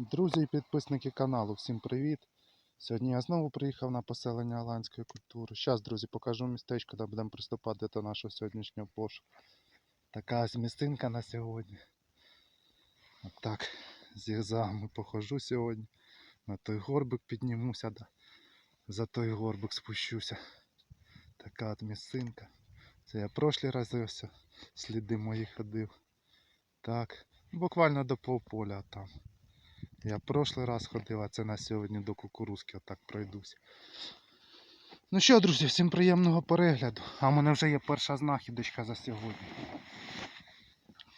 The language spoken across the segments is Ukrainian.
Друзі і підписники каналу, всім привіт! Сьогодні я знову приїхав на поселення аланської культури. Зараз, друзі, покажу містечко, де будемо приступати до нашого сьогоднішнього пошуку. Така ось містинка на сьогодні. Отак, зігзагами похожу сьогодні. На той горбик піднімуся, да. за той горбик спущуся. Така от місцинка. Це я прошлі рази ось сліди мої ходив. Так, буквально до півполя там. Я прошлий раз ходив, а це на сьогодні до кукурузки отак пройдусь. Ну що, друзі, всім приємного перегляду. А в мене вже є перша знахідочка за сьогодні.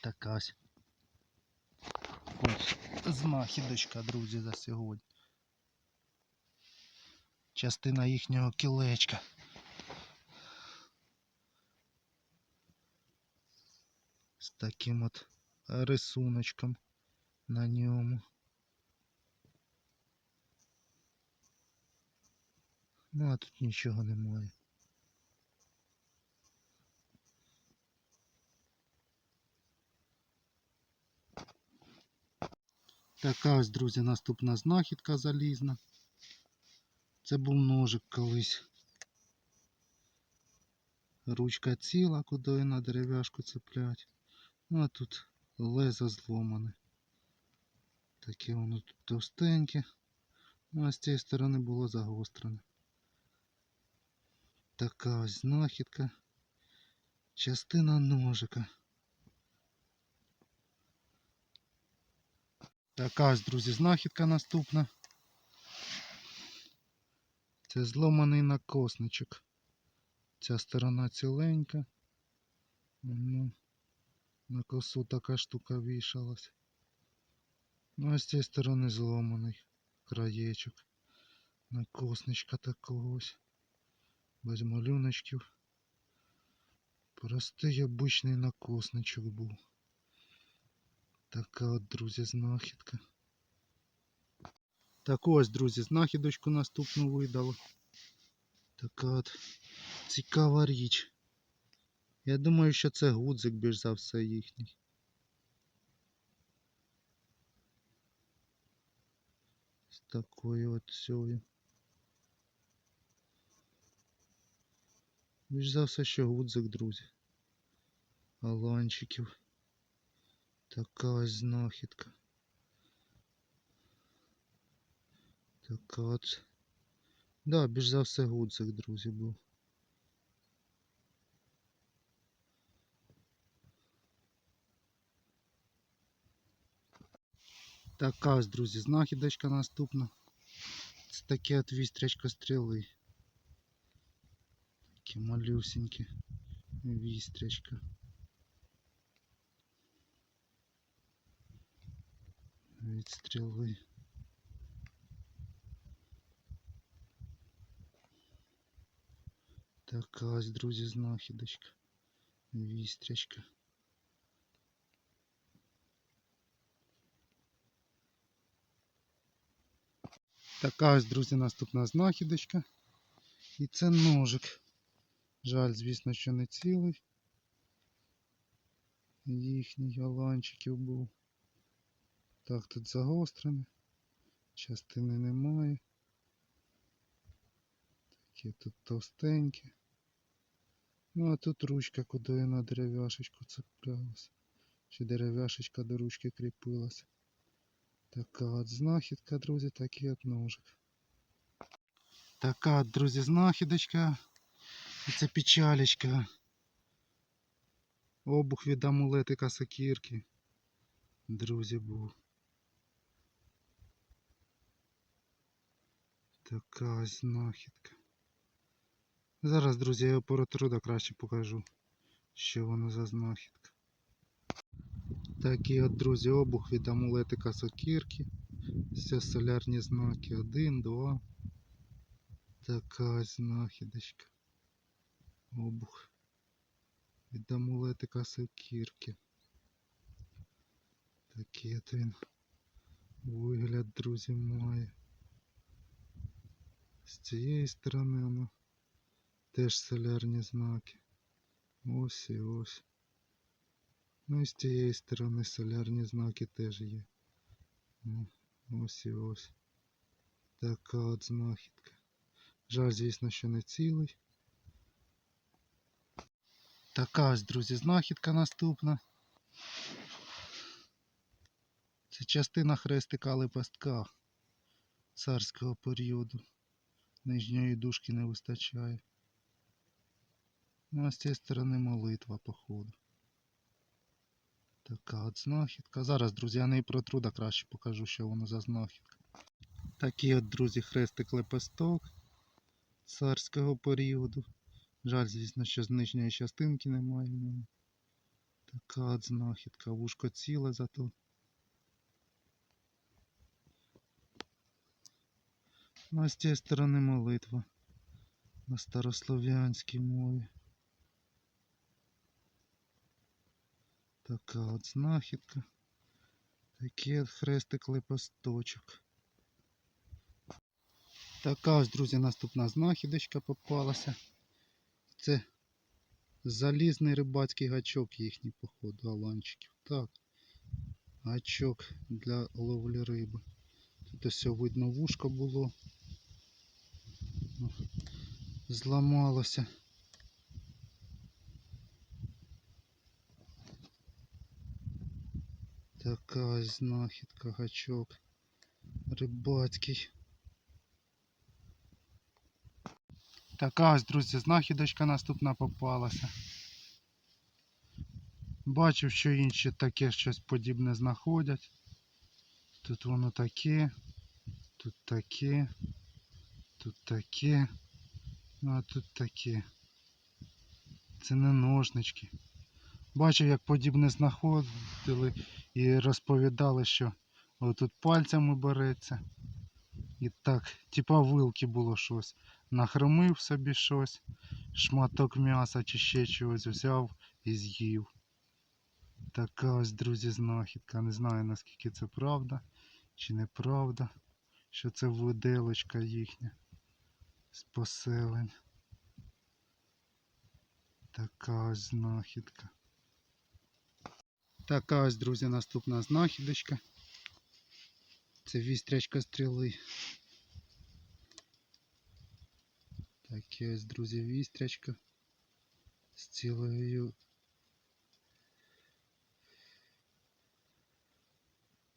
Така ось. Ось знахідочка, друзі, за сьогодні. Частина їхнього кілечка. З таким от рисуночком на ньому. Ну, а тут нічого немає. Така ось, друзі, наступна знахідка залізна. Це був ножик колись. Ручка ціла, куди на дерев'яшку цеплять. Ну а тут лезо зломане. Таке воно тут товстеньке. Ну а з цієї сторони було загострене. Така ось знахідка. Частина ножика. Така ось, друзі, знахідка наступна. Це зломаний накосничок. Ця сторона ціленька. Ну, на косу така штука вішалась. Ну а з цієї сторони зломаний краєчок. Накосничка такого ось без малюночків. Простий обичний накосничок був. Така от, друзі, знахідка. Так ось, друзі, знахідочку наступну видало. Така от цікава річ. Я думаю, що це гудзик більш за все їхній. З такою от цією. Більш за все, що гудзик, друзі. Аланчиків. Така ось знахідка. Така от. Да, більш за все гудзик, друзі, був. Така ось, друзі, знахідочка наступна. Це таке от вістрячко стріли. Такі малюсенькі вістрячка. Від стріли. Така ось, друзі, знахідочка. Вістрячка. Така ось, друзі, наступна знахідочка. І це ножик. Жаль, звісно, що не цілий. Їхній голландчиків був. Так, тут загострене. Частини немає. Такі тут товстенькі. Ну а тут ручка, куди я на дерев'яшечку цеплялась. Чи дерев'яшечка до ручки кріпилась. Така от знахідка, друзі, такий от ножик. Така друзі, знахідочка. Це печалечка. Обух від амулетика сокірки. Друзі, був. Така знахідка. Зараз, друзі, я апаратуру краще покажу, що воно за знахідка. Такі от, друзі, обух від амулетика сокірки. Все солярні знаки. Один, два. Така знахідочка. Обух. Від амулетика сокірки. Такий от він вигляд, друзі, має. З цієї сторони воно теж солярні знаки. Ось і ось. Ну і з цієї сторони солярні знаки теж є. Ну, Ось і ось. Така от знахідка. Жаль, звісно, що не цілий. Така ось, друзі, знахідка наступна. Це частина хрестика лепестка царського періоду. Нижньої дужки не вистачає. Ну, а з цієї сторони молитва, походу. Така от знахідка. Зараз, друзі, я не протру, да краще покажу, що воно за знахідка. Такий от, друзі, хрестик лепесток царського періоду. Жаль, звісно, що з нижньої частинки немає в. Така от знахідка. Вушко ціле зато. Ну, а з цієї сторони молитва на старослов'янській мові. Така от знахідка. Такий от хрестик лепесточок. Така ось, друзі, наступна знахідочка попалася. Це залізний рибацький гачок їхній, походу, аланчиків. Так. Гачок для ловлі риби. Тут ось видно вушко було. Зламалося. Така знахідка, гачок. Рибацький. Така ось, друзі, знахідочка наступна попалася. Бачив, що інші таке щось подібне знаходять. Тут воно таке, тут таке, тут таке, ну а тут таке. Це не ножнички. Бачив, як подібне знаходили і розповідали, що отут пальцями береться. І так, типа вилки було щось. Нахромив собі щось, шматок м'яса чи ще чогось взяв і з'їв. Така ось, друзі, знахідка. Не знаю наскільки це правда чи неправда, що це виделочка їхня з поселень. Така ось знахідка. Така ось, друзі, наступна знахідочка. Це вістрячка стріли. Таке ось, друзі, вістрячка з цілою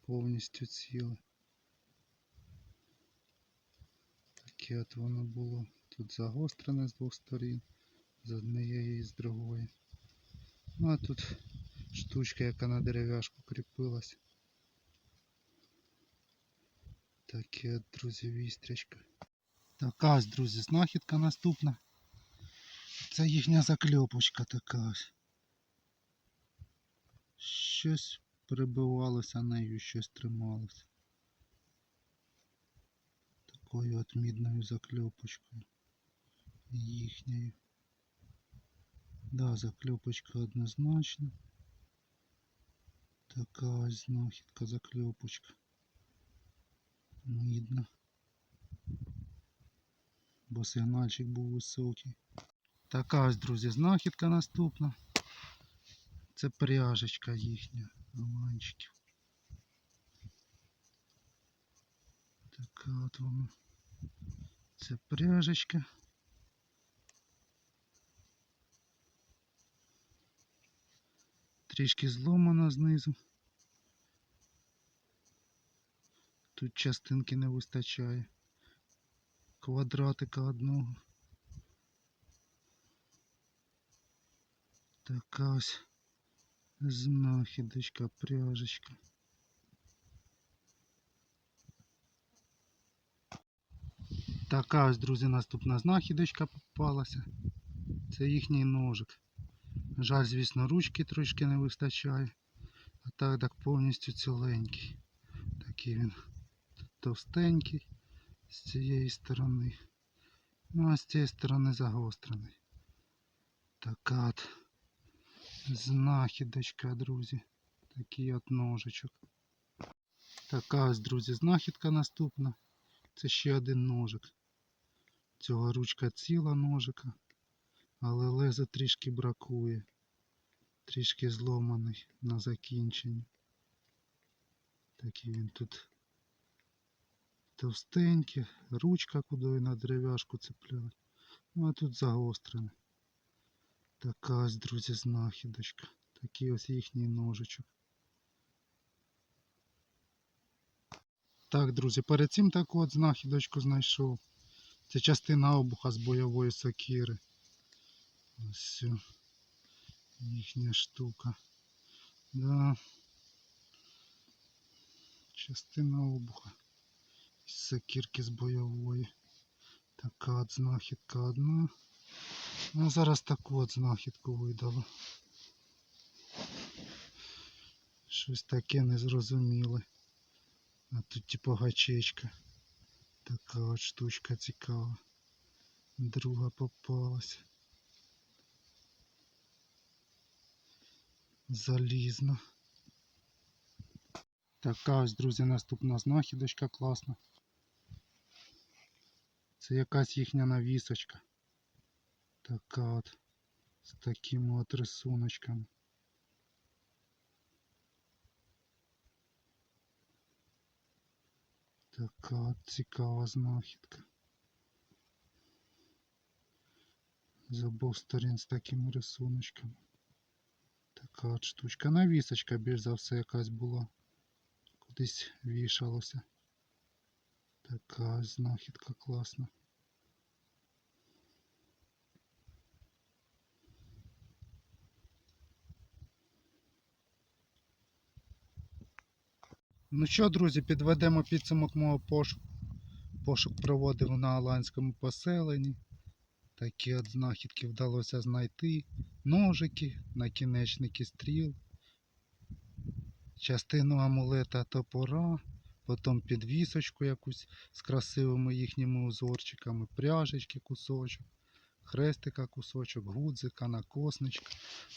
повністю ціле. Таке от воно було. Тут загострене з двох сторін, з однієї і з другої. Ну а тут штучка, яка на дерев'яшку кріпилась. Таке, от, друзі, вістрячка. Така ось, друзі, знахідка наступна. Це їхня закльопочка така ось. Щось прибивалося нею, щось трималося. Такою от мідною закльопочкою. Їхньою. Да, закльопочка однозначно. Така знахідка закльопочка. Мідна. Бо сигнальчик був високий. Така ось, друзі, знахідка наступна. Це пряжечка їхня, ламанчиків. Така от вона. Це пряжечка. Трішки зломана знизу. Тут частинки не вистачає. Квадратика одного. Така ось знахідочка, пряжечка. Така ось, друзі, наступна знахідочка попалася. Це їхній ножик. Жаль, звісно, ручки трошки не вистачає. А так так повністю ціленький. Такий він товстенький з цієї сторони. Ну а з цієї сторони загострений. Така от знахідочка, друзі. Такий от ножичок. Така ось, друзі, знахідка наступна. Це ще один ножик. Цього ручка ціла ножика, але леза трішки бракує. Трішки зломаний на закінченні. Такий він тут Товстенькі, ручка куди на дерев'яшку цеплять. Ну а тут загострене. Така ось, друзі, знахідочка. Такий ось їхній ножичок. Так, друзі, перед цим таку от знахідочку знайшов. Це частина обуха з бойової сокири. Ось все. Їхня штука. Да. Частина обуха. З сокирки з бойової. Така от знахідка одна. Ну, зараз таку от знахідку видало. Щось таке незрозуміле. А тут типу гачечка. Така от штучка цікава. Друга попалась. Залізна. Така ось, друзі, наступна знахідочка класна. Це якась їхня навісочка. Така от. З такими от рисуночками. Така от цікава знахідка. З обох сторін з такими рисуночками. Така от штучка. Навісочка більш за все якась була. Кудись вішалося. Така знахідка класна. Ну що, друзі, підведемо підсумок мого пошуку. Пошук проводив на Аланському поселенні. Такі от знахідки вдалося знайти. Ножики, накінечники стріл, частину амулета топора, потім підвісочку якусь з красивими їхніми узорчиками, пряжечки кусочок, хрестика кусочок, гудзика, накосничка.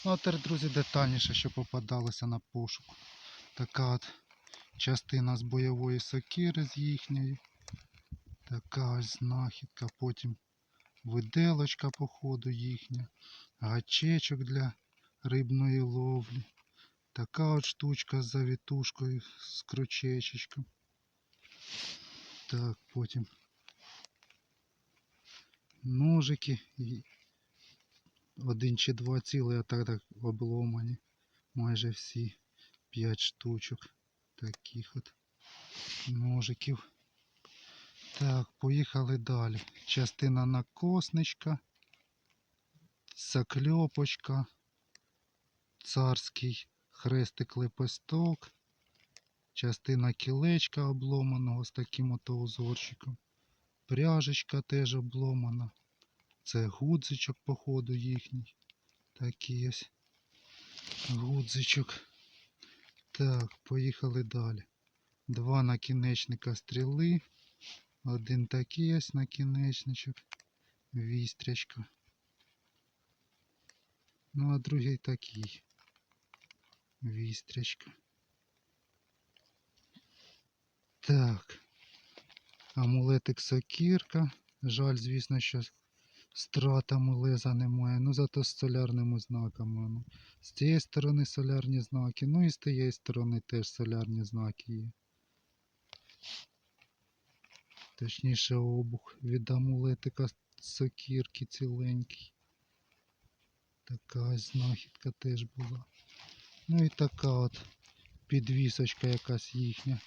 Ну а тепер, друзі, детальніше, що попадалося на пошук. Така от частина з бойової сокири з їхньої. Така ось знахідка. Потім виделочка, походу, їхня. Гачечок для рибної ловлі. Така от штучка з завітушкою, з крючечечком. Так, потім ножики. І один чи два ціли, а так так обломані. Майже всі п'ять штучок таких от ножиків. Так, поїхали далі. Частина накосничка, закльопочка, царський хрестик лепесток, частина кілечка обломаного з таким ото узорчиком, пряжечка теж обломана. Це гудзичок, походу, їхній. Такий ось гудзичок. Так, поїхали далі. Два накінечника стріли. Один такий ось накінечничок. Вістрячка. Ну, а другий такий. Вістрячка. Так. Амулетик сокірка. Жаль, звісно, що стратами леза немає. Ну зато з солярними знаками. Ну. З цієї сторони солярні знаки, ну і з тієї сторони теж солярні знаки є. Точніше обух від амулетика сокірки ціленький. Така знахідка теж була. Ну і така от підвісочка якась їхня.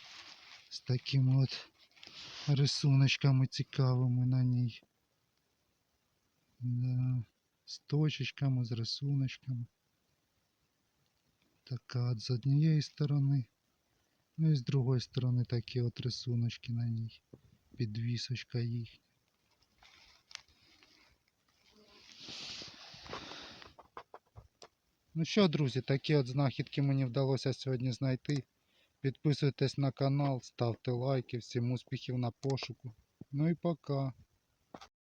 З такими от рисуночками цікавими на ній. Да. З точечками, з рисуночками. Така от з однієї сторони. Ну і з другої сторони такі от рисуночки на ній. Підвісочка їхня. Ну що, друзі, такі от знахідки мені вдалося сьогодні знайти. Підписуйтесь на канал, ставте лайки, всім успіхів на пошуку. Ну і пока.